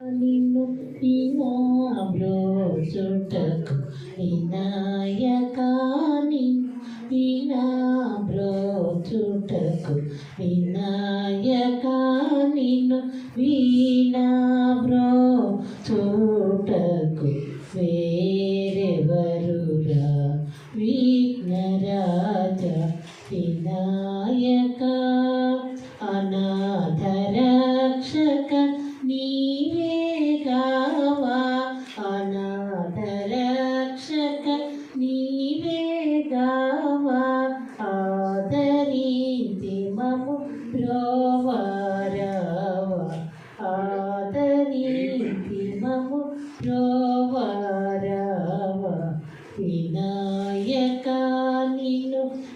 నిన్ను వినాబ్రోచుటకు వినాయకా నిన్ను వినాబ్రోచుటకు వినాయకా నిన్ను వినాబ్రోచుటకు వేరెవరురా విఘ్నరాజ వినాయక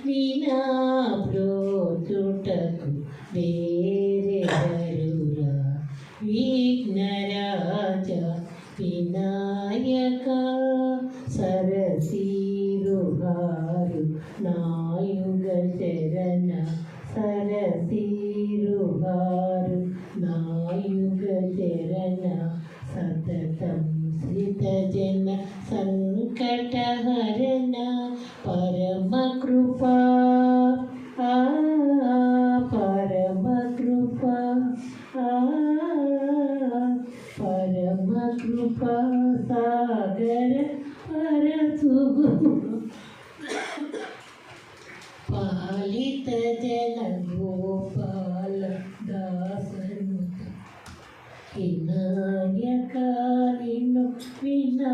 నిన్ను వినా వేరెవరురా విఘ్నరాజ వినాయక సరసీరుహారు నాయుగ శరణ సరసీ कृपा सागर पर पालित जन गोपाल दासन किनार्य विना